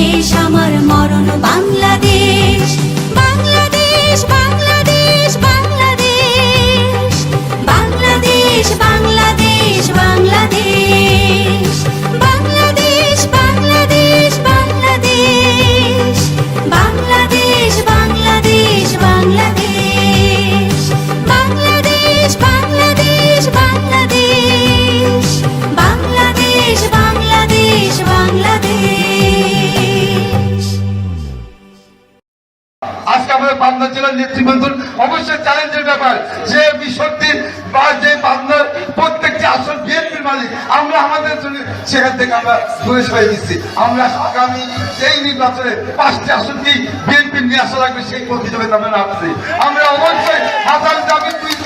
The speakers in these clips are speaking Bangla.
বাংলাদেশ, আমার মরণ বাংলাদেশ। বাংলাদেশ বাংলাদেশ বাংলাদেশ। বাংলাদেশ বাংলাদেশ বাংলাদেশ। বাংলাদেশ বাংলাদেশ বাংলাদেশ। বাংলাদেশ বাংলাদেশ বাংলাদেশ। বাংলাদেশ বাংলাদেশ বাংলাদেশ। আজকে আমাদের পাবনা জেলার নেতৃবৃন্দুর অবশ্যই চ্যালেঞ্জের ব্যাপার। যে বিশক্তির বা যে পাবনার প্রত্যেকটি আসন বিএনপির মালিক, আমরা আমাদের জন্য সেখান থেকে আমরা দূরে সরে দিচ্ছি আমরা আগামী এই নির্বাচনে পাঁচটি আসনটি বিএনপির নিয়ে আসা লাগবে, সেই প্রতিযোগিতা আমরা নামছি। আমরা অবশ্যই হাজার দাবি তুইকে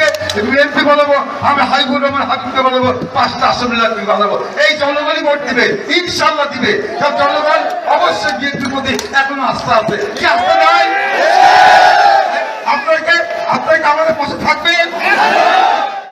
বিএনপি বলব আমি হাইকোর্ট আমার হাবিবকে বলব পাঁচটা আসন লাগবে বলব এই জনগণই ভোট দিবে ইনশাল্লাহ দিবে। কারণ জনগণ অবশ্যই বিএনপির প্রতি এখনও আস্থা আছে। কি আস্থা নাই? আপনাকে আপনাকে আমাদের পাশে থাকবেন?